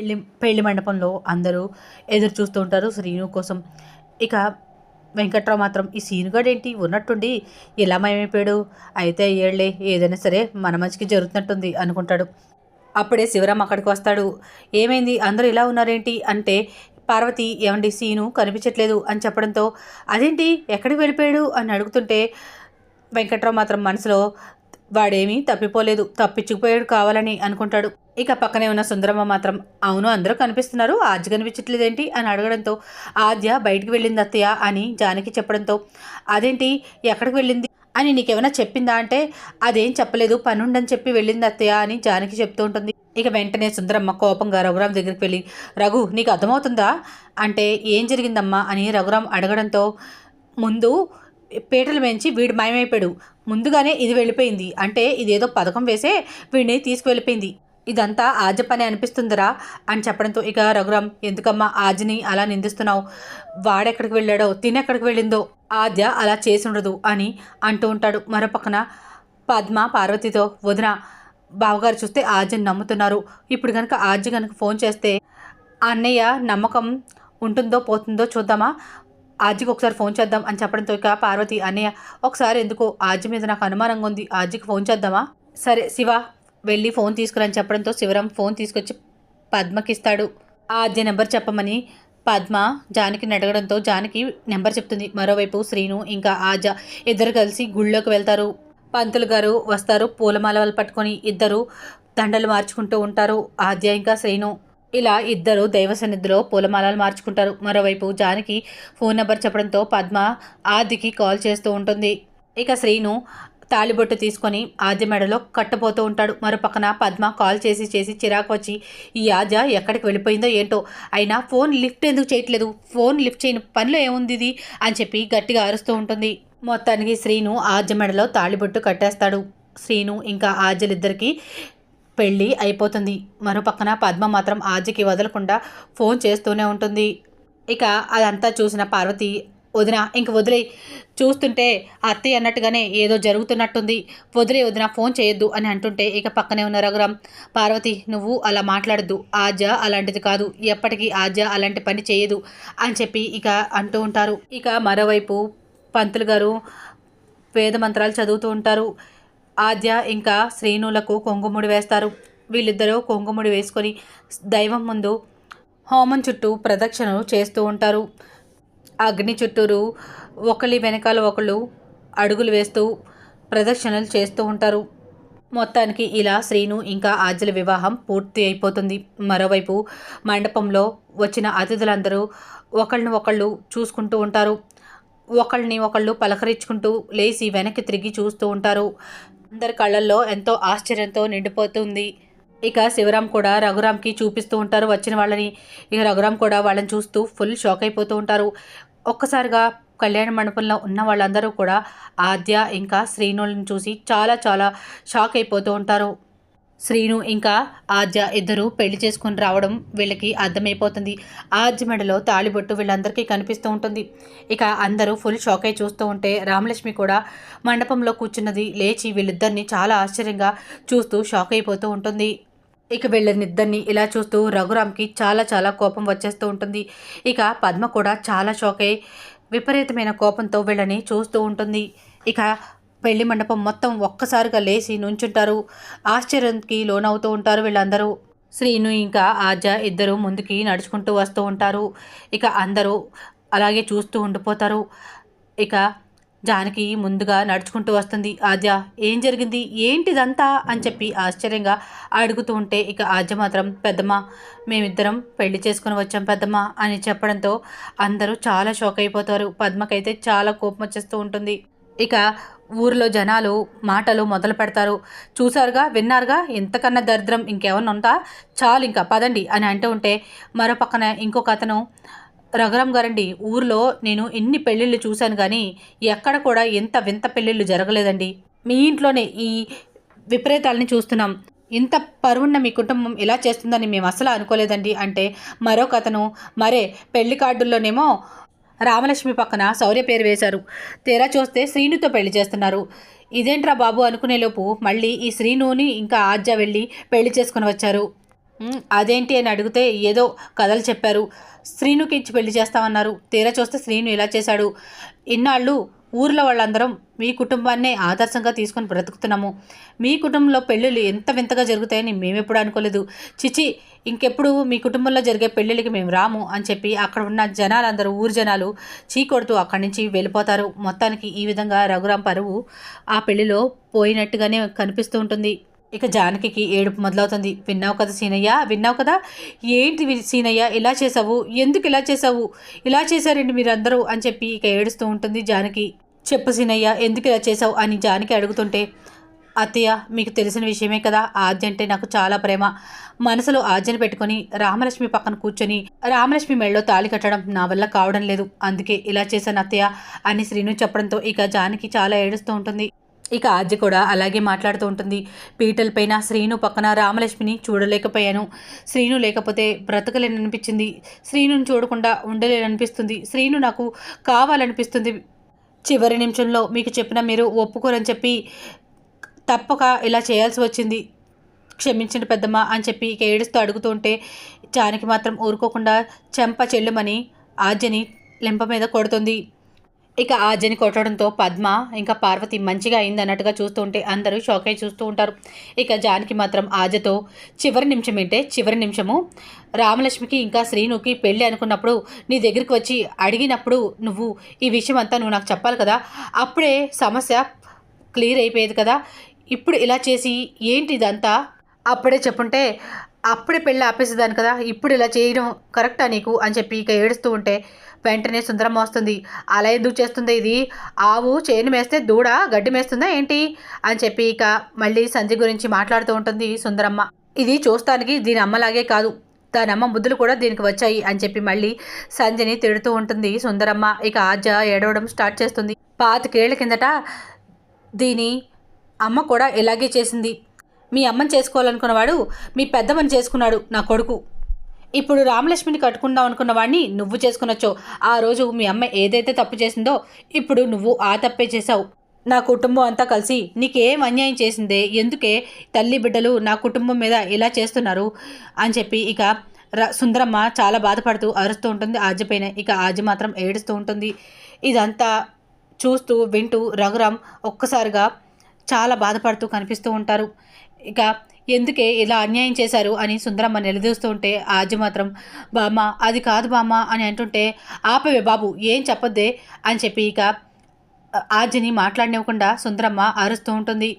పెళ్ళి పెళ్ళి మండపంలో అందరూ ఎదురు చూస్తూ ఉంటారు శ్రీను కోసం. ఇక వెంకట్రావు మాత్రం ఈ సీనుగాడు ఏంటి ఉన్నట్టుండి ఇలా మయమైపోయాడు? అయితే ఏళ్ళే ఏదైనా సరే మన మంచికి జరుగుతున్నట్టుంది అనుకుంటాడు. అప్పుడే శివరాం అక్కడికి వస్తాడు. ఏమైంది? అందరూ ఇలా ఉన్నారేంటి? అంటే పార్వతి ఏమండి సీను కనిపించట్లేదు అని చెప్పడంతో అదేంటి? ఎక్కడికి వెళ్ళిపోయాడు? అని అడుగుతుంటే వెంకట్రావు మాత్రం మనసులో వాడేమీ తప్పిపోలేదు. తప్పించుకుపోయాడు కావాలని అనుకుంటాడు. ఇక పక్కనే ఉన్న సుందరమ్మ మాత్రం అవును అందరూ కనిపిస్తున్నారు. ఆద్య కనిపించట్లేదేంటి? అని అడగడంతో ఆద్య బయటికి వెళ్ళింది అత్తయ్య అని జానకి చెప్పడంతో అదేంటి? ఎక్కడికి వెళ్ళింది? అని నీకేమైనా చెప్పిందా అంటే అదేం చెప్పలేదు. పనుండని చెప్పి వెళ్ళింది అత్తయ్య అని జానకి చెప్తూ ఉంటుంది. ఇక వెంటనే సుందరమ్మ కోపంగా రఘురామ్ దగ్గరికి వెళ్ళి రఘు నీకు అర్థమవుతుందా? అంటే ఏం జరిగిందమ్మా? అని రఘురామ్ అడగడంతో ముందు పీటలు పెంచి వీడు మాయమైపోయాడు. ముందుగానే ఇది వెళ్ళిపోయింది. అంటే ఇదేదో పథకం వేసే వీడిని తీసుకువెళ్ళిపోయింది. ఇదంతా ఆజ పని అనిపిస్తుందిరా అని చెప్పడంతో ఇక రఘురామ్ ఎందుకమ్మా ఆజ్ని అలా నిందిస్తున్నావు? వాడెక్కడికి వెళ్ళాడో తినెక్కడికి వెళ్ళిందో? ఆద్య అలా చేసి ఉండదు అని అంటూ ఉంటాడు. మరో పక్కన పద్మ పార్వతితో వదిన బావగారు చూస్తే ఆజని నమ్ముతున్నారు. ఇప్పుడు కనుక ఆజ్య కనుక ఫోన్ చేస్తే అన్నయ్య నమ్మకం ఉంటుందో పోతుందో చూద్దామా? ఆజ్కి ఒకసారి ఫోన్ చేద్దాం అని చెప్పడంతో ఇక పార్వతి అన్నయ్య ఒకసారి ఎందుకో ఆజ్య మీద నాకు అనుమానంగా ఉంది. ఆజ్కి ఫోన్ చేద్దామా? సరే శివ వెళ్ళి ఫోన్ తీసుకురని చెప్పడంతో శివరాం ఫోన్ తీసుకొచ్చి పద్మకిస్తాడు. ఆద్య నెంబర్ చెప్పమని పద్మ జానకి అడగడంతో జానకి నెంబర్ చెప్తుంది. మరోవైపు శ్రీను ఇంకా ఆజ ఇద్దరు కలిసి గుళ్ళోకి వెళ్తారు. పంతులు గారు వస్తారు. పూలమాలలు పట్టుకొని ఇద్దరు దండలు మార్చుకుంటూ ఉంటారు. ఆద్య ఇంకా శ్రీను. ఇలా ఇద్దరు దైవ సన్నిధిలో పూలమాలలు మార్చుకుంటారు. మరోవైపు జానకి ఫోన్ నెంబర్ చెప్పడంతో పద్మ ఆదికి కాల్ చేస్తూ ఉంటుంది. ఇక శ్రీను తాళిబొట్టు తీసుకొని ఆద్య మెడలో కట్టబోతూ ఉంటాడు. మరో పక్కన పద్మ కాల్ చేసి చేసి చిరాకు వచ్చి ఈ ఆద్య ఎక్కడికి వెళ్ళిపోయిందో ఏంటో? అయినా ఫోన్ లిఫ్ట్ ఎందుకు చేయట్లేదు? ఫోన్ లిఫ్ట్ చేయని పనిలో ఏముంది ఇది? అని చెప్పి గట్టిగా అరుస్తూ ఉంటుంది. మొత్తానికి శ్రీను ఆద్య మెడలో తాళిబొట్టు కట్టేస్తాడు. శ్రీను ఇంకా ఆద్యలిద్దరికీ పెళ్ళి అయిపోతుంది. మరో పక్కన పద్మ మాత్రం ఆజ్యకి వదలకుండా ఫోన్ చేస్తూనే ఉంటుంది. ఇక అదంతా చూసిన పార్వతి వదిన ఇంక వదిలే. చూస్తుంటే అత్తయ్య అన్నట్టుగానే ఏదో జరుగుతున్నట్టుంది. వదిలే వదిన ఫోన్ చేయొద్దు అని అంటుంటే ఇక పక్కనే ఉన్న రఘురాం పార్వతి నువ్వు అలా మాట్లాడద్దు. ఆజ అలాంటిది కాదు. ఎప్పటికీ ఆజ అలాంటి పని చేయదు అని చెప్పి ఇక అంటూ ఉంటారు. ఇక మరోవైపు పంతులు గారు వేద మంత్రాలు చదువుతూ ఉంటారు. ఆద్య ఇంకా శ్రీనులకు కొంగుముడి వేస్తారు. వీళ్ళిద్దరూ కొంగుముడి వేసుకొని దైవం ముందు హోమం చుట్టూ ప్రదక్షిణలు చేస్తూ ఉంటారు. అగ్ని చుట్టూరు ఒకరి వెనకాల ఒకళ్ళు అడుగులు వేస్తూ ప్రదక్షిణలు చేస్తూ ఉంటారు. మొత్తానికి ఇలా శ్రీను ఇంకా ఆజల వివాహం పూర్తి అయిపోతుంది. మరోవైపు మండపంలో వచ్చిన అతిథులందరూ ఒకళ్ళని ఒకళ్ళు చూసుకుంటూ ఉంటారు. ఒకళ్ళని ఒకళ్ళు పలకరించుకుంటూ లేచి వెనక్కి తిరిగి చూస్తూ ఉంటారు. అందరి కళ్ళల్లో ఎంతో ఆశ్చర్యంతో నిండిపోతుంది. ఇక శివరాం కూడా రఘురామ్కి చూపిస్తూ ఉంటారు. వచ్చిన వాళ్ళని ఇక రఘురామ్ కూడా వాళ్ళని చూస్తూ ఫుల్ షాక్ అయిపోతూ ఉంటారు. ఒక్కసారిగా కళ్యాణ మండపంలో ఉన్న వాళ్ళందరూ కూడా ఆద్య ఇంకా శ్రీనులను చూసి చాలా చాలా షాక్ అయిపోతూ ఉంటారు. శ్రీను ఇంకా ఆద్య ఇద్దరు పెళ్ళి చేసుకుని రావడం వీళ్ళకి అర్థమైపోతుంది. ఆద్య మెడలో తాళిబొట్టు వీళ్ళందరికీ కనిపిస్తూ ఉంటుంది. ఇక అందరూ ఫుల్ షాక్ అయి చూస్తూ ఉంటే రామలక్ష్మి కూడా మండపంలో కూర్చున్నది లేచి వీళ్ళిద్దరిని చాలా ఆశ్చర్యంగా చూస్తూ షాక్ అయిపోతూ ఉంటుంది. ఇక వీళ్ళనిద్దరిని ఇలా చూస్తూ రఘురామ్కి చాలా చాలా కోపం వచ్చేస్తూ ఉంటుంది. ఇక పద్మ కూడా చాలా షాక్ అయ్యి విపరీతమైన కోపంతో వీళ్ళని చూస్తూ ఉంటుంది. ఇక పెళ్ళి మండపం మొత్తం ఒక్కసారిగా లేచి నుంచుంటారు. ఆశ్చర్యానికి లోనవుతూ ఉంటారు వీళ్ళందరూ. శ్రీను ఇంకా ఆజ ఇద్దరు ముందుకి నడుచుకుంటూ వస్తూ ఉంటారు. ఇక అందరూ అలాగే చూస్తూ ఉండిపోతారు. ఇక జానకి ముందుగా నడుచుకుంటూ వస్తుంది. ఆద్య ఏం జరిగింది? ఏంటిదంతా? అని చెప్పి ఆశ్చర్యంగా అడుగుతూ ఉంటే ఇక ఆద్య మాత్రం పెద్దమ్మ మేమిద్దరం పెళ్ళి చేసుకుని వచ్చాం పెద్దమ్మ అని చెప్పడంతో అందరూ చాలా షాక్ అయిపోతారు. పద్మకైతే చాలా కోపం వచ్చేస్తూ ఉంటుంది. ఇక ఊరిలో జనాలు మాటలు మొదలు పెడతారు. చూసారుగా విన్నారుగా? ఇంతకన్నా దరిద్రం ఇంకేమన్నా ఉందా? చాలు ఇంకా పదండి అని అంటూ ఉంటే మరో పక్కన ఇంకొక అతను రఘురామ్ గారండి ఊర్లో నేను ఎన్ని పెళ్ళిళ్ళు చూశాను కానీ ఎక్కడ కూడా ఎంత వింత పెళ్ళిళ్ళు జరగలేదండి. మీ ఇంట్లోనే ఈ విపరీతాలని చూస్తున్నాం. ఇంత పరువున్న మీ కుటుంబం ఇలా చేస్తుందని మేము అసలు అనుకోలేదండి. అంటే మరో కథను మరే పెళ్ళి కార్డుల్లోనేమో రామలక్ష్మి పక్కన శౌర్య పేరు వేశారు. తీరా చూస్తే శ్రీనుతో పెళ్ళి చేస్తున్నారు. ఇదేంట్రా బాబు అనుకునేలోపు మళ్ళీ ఈ శ్రీనుని ఇంకా ఆద్య వెళ్ళి పెళ్ళి చేసుకుని వచ్చారు. అదేంటి అని అడిగితే ఏదో కథలు చెప్పారు. శ్రీనుకి ఇచ్చి పెళ్ళి చేస్తామన్నారు. తీరా చూస్తే శ్రీను ఇలా చేశాడు. ఇన్నాళ్ళు ఊర్లో వాళ్ళందరం మీ కుటుంబాన్నే ఆదర్శంగా తీసుకొని బ్రతుకుతున్నాము. మీ కుటుంబంలో పెళ్ళిళ్ళు ఎంత వింతగా జరుగుతాయని మేమెప్పుడు అనుకోలేదు. చిచి ఇంకెప్పుడు మీ కుటుంబంలో జరిగే పెళ్ళిళ్ళకి మేము రాము అని చెప్పి అక్కడ ఉన్న జనాలందరూ ఊరు జనాలు చీకొడుతూ అక్కడి నుంచి వెళ్ళిపోతారు. మొత్తానికి ఈ విధంగా రఘురాం పరువు ఆ పెళ్ళిలో పోయినట్టుగానే కనిపిస్తూ ఉంటుంది. ఇక జానకికి ఏడుపు మొదలవుతుంది. విన్నావు కదా సీనయ్య? విన్నావు కదా? ఏంటి సీనయ్య? ఇలా చేసావు ఎందుకు ఇలా చేసావు ఇలా చేశారండి మీరందరూ? అని చెప్పి ఇక ఏడుస్తూ ఉంటుంది జానకి. చెప్పు సీనయ్య ఎందుకు ఇలా చేసావు అని జానకి అడుగుతుంటే అత్తయ్య మీకు తెలిసిన విషయమే కదా. ఆద్య అంటే నాకు చాలా ప్రేమ. మనసులో ఆద్యను పెట్టుకొని రామలక్ష్మి పక్కన కూర్చొని రామలక్ష్మి మెళ్ళలో తాళి కట్టడం నా వల్ల కావడం లేదు. అందుకే ఇలా చేశాను అత్తయ్య అని శ్రీను చెప్పడంతో ఇక జానకి చాలా ఏడుస్తూ ఉంటుంది. ఇక ఆద్య కూడా అలాగే మాట్లాడుతూ ఉంటుంది. పీటలపైన శ్రీను పక్కన రామలక్ష్మిని చూడలేకపోయాను. శ్రీను లేకపోతే బ్రతకలేననిపించింది. శ్రీనుని చూడకుండా ఉండలేననిపిస్తుంది. శ్రీను నాకు కావాలనిపిస్తుంది. చివరి నిమిషంలో మీకు చెప్పిన మీరు ఒప్పుకోరని చెప్పి తప్పక ఇలా చేయాల్సి వచ్చింది. క్షమించండి పెద్దమ్మ అని చెప్పి ఇక ఏడుస్తూ అడుగుతూ ఉంటే జానకి మాత్రం ఊరుకోకుండా చెంప చెల్లుమని ఆద్యని లెంప మీద కొడుతుంది. ఇక ఆద్యని కొట్టడంతో పద్మ ఇంకా పార్వతి మంచిగా అయింది అన్నట్టుగా చూస్తూ ఉంటే అందరూ షాక్ అయి చూస్తూ ఉంటారు. ఇక జానికి మాత్రం ఆజతో చివరి నిమిషం ఏంటే చివరి నిమిషము. రామలక్ష్మికి ఇంకా శ్రీనుకి పెళ్ళి అనుకున్నప్పుడు నీ దగ్గరికి వచ్చి అడిగినప్పుడు నువ్వు ఈ విషయం అంతా నువ్వు నాకు చెప్పాలి కదా? అప్పుడే సమస్య క్లియర్ అయిపోయేది కదా? ఇప్పుడు ఇలా చేసి ఏంటి ఇదంతా అప్పుడే చెప్పుంటే అప్పుడే పెళ్ళి ఆపేసేదాన్ని కదా ఇప్పుడు ఇలా చేయడం కరెక్టా నీకు? అని చెప్పి ఇక ఏడుస్తూ ఉంటే వెంటనే సుందరం వస్తుంది. అలా ఎందుకు చేస్తుంది ఇది? ఆవు చేను మేస్తే దూడ గడ్డి మేస్తుందా ఏంటి? అని చెప్పి ఇక మళ్ళీ సంధ్య గురించి మాట్లాడుతూ ఉంటుంది సుందరమ్మ. ఇది చూస్తానికి దీని అమ్మలాగే కాదు. దాని అమ్మ బుద్ధులు కూడా దీనికి వచ్చాయి అని చెప్పి మళ్ళీ సంధ్యని తిడుతూ ఉంటుంది సుందరమ్మ. ఇక ఆజ ఏడవడం స్టార్ట్ చేస్తుంది. పాతికేళ్ళ కిందట దీని అమ్మ కూడా ఇలాగే చేసింది. మీ అమ్మని చేసుకోవాలనుకున్నవాడు మీ పెద్దమ్మని చేసుకున్నాడు నా కొడుకు. ఇప్పుడు రామలక్ష్మిని కట్టుకుందాం అనుకున్న వాడిని నువ్వు చేసుకునొచ్చో. ఆ రోజు మీ అమ్మ ఏదైతే తప్పు చేసిందో ఇప్పుడు నువ్వు ఆ తప్పే చేశావు. నా కుటుంబం అంతా కలిసి నీకేం అన్యాయం చేసిందే? ఎందుకే తల్లి బిడ్డలు నా కుటుంబం మీద ఇలా చేస్తున్నారు? అని చెప్పి ఇక ర సుందరమ్మ చాలా బాధపడుతూ అరుస్తూ ఉంటుంది ఆజ్య ఇక ఆజ్య మాత్రం ఏడుస్తూ ఉంటుంది. ఇదంతా చూస్తూ వింటూ రఘురామ్ ఒక్కసారిగా చాలా బాధపడుతూ కనిపిస్తూ ఉంటారు. ఇక ఎందుకే ఇలా అన్యాయం చేశారు అని సుందరమ్మ నిలదీస్తూ ఉంటే ఆజి మాత్రం బామ్మ అది కాదు బామ్మ అని అంటుంటే ఆపవే బాబు ఏం చెప్పొద్దే అని చెప్పి ఇక ఆజ్యని మాట్లాడనివ్వకుండా సుందరమ్మ అరుస్తూ ఉంటుంది.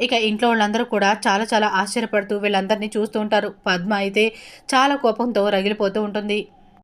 ఇక ఇంట్లో వాళ్ళందరూ కూడా చాలా చాలా ఆశ్చర్యపడుతూ వీళ్ళందరినీ చూస్తూ ఉంటారు. పద్మ అయితే చాలా కోపంతో రగిలిపోతూ ఉంటుంది.